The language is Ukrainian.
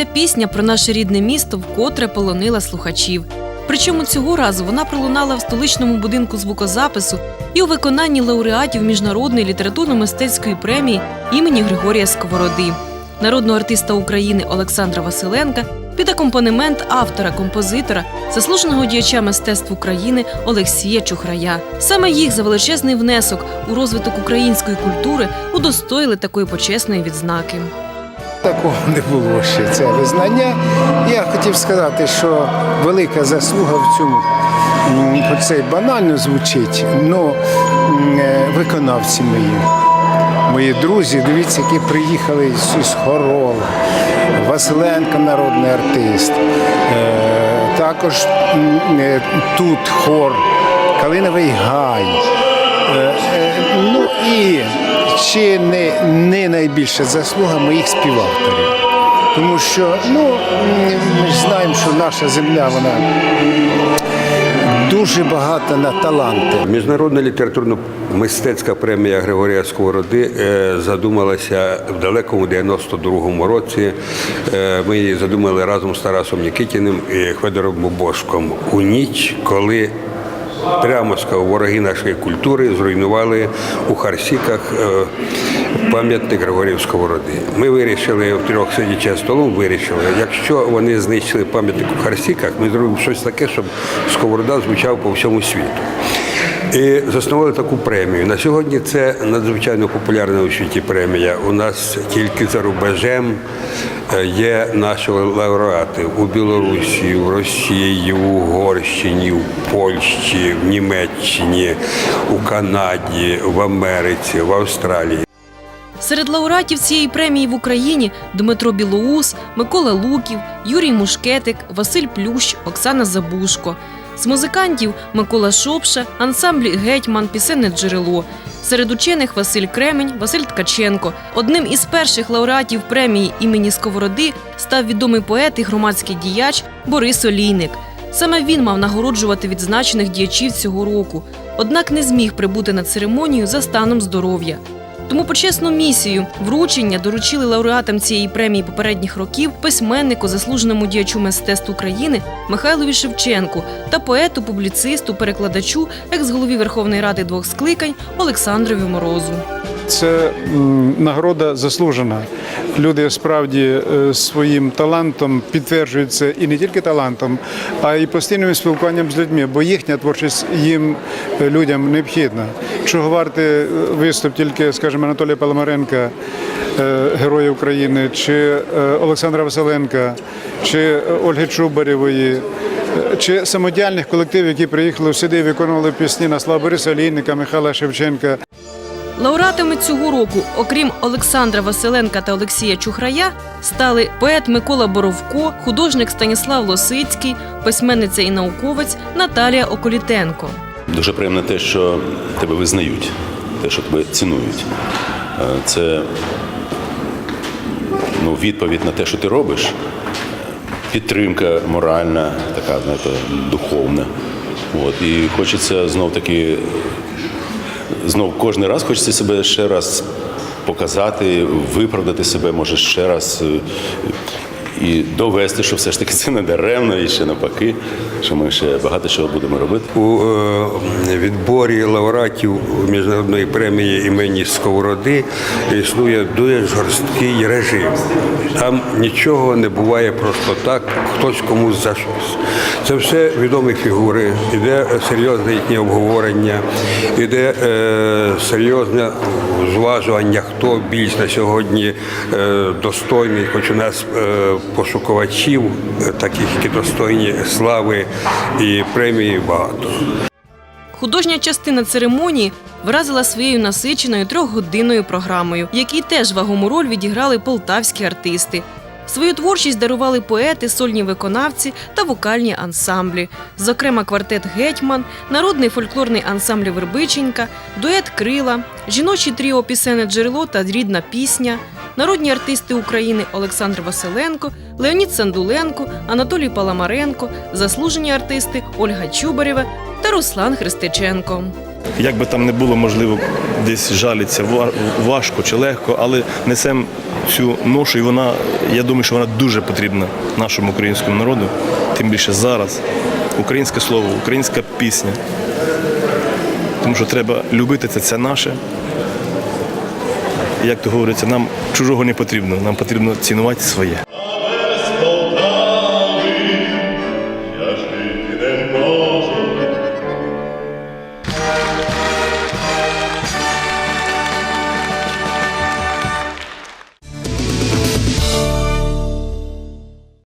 Ця пісня про наше рідне місто вкотре полонила слухачів. Причому цього разу вона пролунала в столичному будинку звукозапису і у виконанні лауреатів міжнародної літературно-мистецької премії імені Григорія Сковороди, народного артиста України Олександра Василенка під акомпанемент автора, композитора, заслуженого діяча мистецтв України Олексія Чухрая. Саме їх за величезний внесок у розвиток української культури удостоїли такої почесної відзнаки. Такого не було ще це визнання. Я хотів сказати, що велика заслуга в цьому, хоч це банально звучить, але виконавці мої. Мої друзі, дивіться, які приїхали з, Хорола. Василенко, народний артист. Е, також е, тут хор, Калиновий Гай. Е, Ну і чи не, не найбільша заслуга моїх співавторів. Тому що ну, ми знаємо, що наша земля вона дуже багата на таланти. Міжнародна літературно-мистецька премія Григорія Сковороди е, задумалася в далекому 92-му році. Е, Ми її задумали разом з Тарасом Нікітіним і Федором Бобошком у ніч, коли прямо сказав, вороги нашої культури зруйнували у Харсіках е, пам'ятник Григорів Сковороди. Ми вирішили в трьох сидячи столом, вирішили, якщо вони знищили пам'ятник у Харсіках, ми зробимо щось таке, щоб Сковорода звучав по всьому світу. І заснували таку премію. На сьогодні це надзвичайно популярна у світі премія. У нас тільки за рубежем е, є наші лауреати у Білорусі, в Росії, в Угорщині, в Польщі, в Німеччині, у Канаді, в Америці, в Австралії. Серед лауреатів цієї премії в Україні Дмитро Білоус, Микола Луків, Юрій Мушкетик, Василь Плющ, Оксана Забушко. З музикантів Микола Шопша, ансамблі Гетьман, Пісенне джерело. Серед учених Василь Кремень, Василь Ткаченко. Одним із перших лауреатів премії імені Сковороди став відомий поет і громадський діяч Борис Олійник. Саме він мав нагороджувати відзначених діячів цього року, однак не зміг прибути на церемонію за станом здоров'я. Тому почесну місію вручення доручили лауреатам цієї премії попередніх років письменнику, заслуженому діячу мистецтв України Михайлові Шевченку та поету, публіцисту, перекладачу, екс-голові Верховної Ради двох скликань Олександрові Морозу. Це нагорода заслужена. Люди справді е, своїм талантом підтверджують це і не тільки талантом, а й постійним спілкуванням з людьми, бо їхня творчість їм е, людям необхідна. Чого вартий е, виступ тільки, скажімо, Анатолія Паламаренка, Героя України, чи Олександра Василенка, чи Ольги Чубарєвої. Чи самодіяльних колективів, які приїхали сюди виконували пісні на славу Бориса Олійника, Михайла Шевченка. Лауреатами цього року, окрім Олександра Василенка та Олексія Чухрая, стали поет Микола Боровко, художник Станіслав Лосицький, письменниця і науковець Наталія Околітенко. Дуже приємно те, що тебе визнають, те, що тебе цінують. Е, Це ну, відповідь на те, що ти робиш. Підтримка моральна, така, знаєте, духовна. От. І хочеться знов таки, знов кожен раз хочеться себе ще раз показати, виправдати себе, може ще раз. І довести, що все ж таки це не даремно, і ще навпаки, що ми ще багато чого будемо робити. У е, відборі лауреатів міжнародної премії імені Сковороди існує дуже жорсткий режим. Там нічого не буває просто так, хтось комусь за щось. Це все відомі фігури, іде серйозне їхнє обговорення, іде е, серйозне зважування, хто більш на сьогодні е, достойний, хоч у нас е, пошукувачів, е, таких, які достойні слави і премії багато. Художня частина церемонії вразила своєю насиченою трьохгодинною програмою, в якій теж вагому роль відіграли полтавські артисти. Свою творчість дарували поети, сольні виконавці та вокальні ансамблі, зокрема квартет Гетьман, народний фольклорний ансамбль Вербиченька, дует Крила, жіночі тріо Пісене джерело та рідна пісня, народні артисти України Олександр Василенко, Леонід Сандуленко, Анатолій Паламаренко, заслужені артисти Ольга Чубарєва та Руслан Христиченко. Як би там не було, можливо, десь жаліться, важко чи легко, але несемо цю ношу, і вона, я думаю, що вона дуже потрібна нашому українському народу, тим більше зараз. Українське слово, українська пісня. Тому що треба любити це, це наше. Як то говориться, нам чужого не потрібно, нам потрібно цінувати своє.